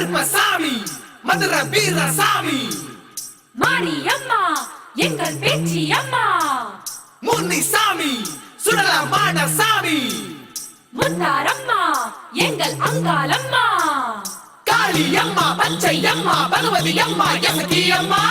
கருப்பசாமி மதுர வீரசாமி. மாரியம்மா எங்கள் பேச்சி அம்மா முன்னிசாமி சுடலமான சாமி முத்தாரம்மா எங்கள் அங்காளம்மா. காளியம்மா பச்சையம்மா பகவதி அம்மா யசகி அம்மா.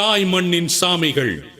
தாய் மண்ணின் சாமிகள்.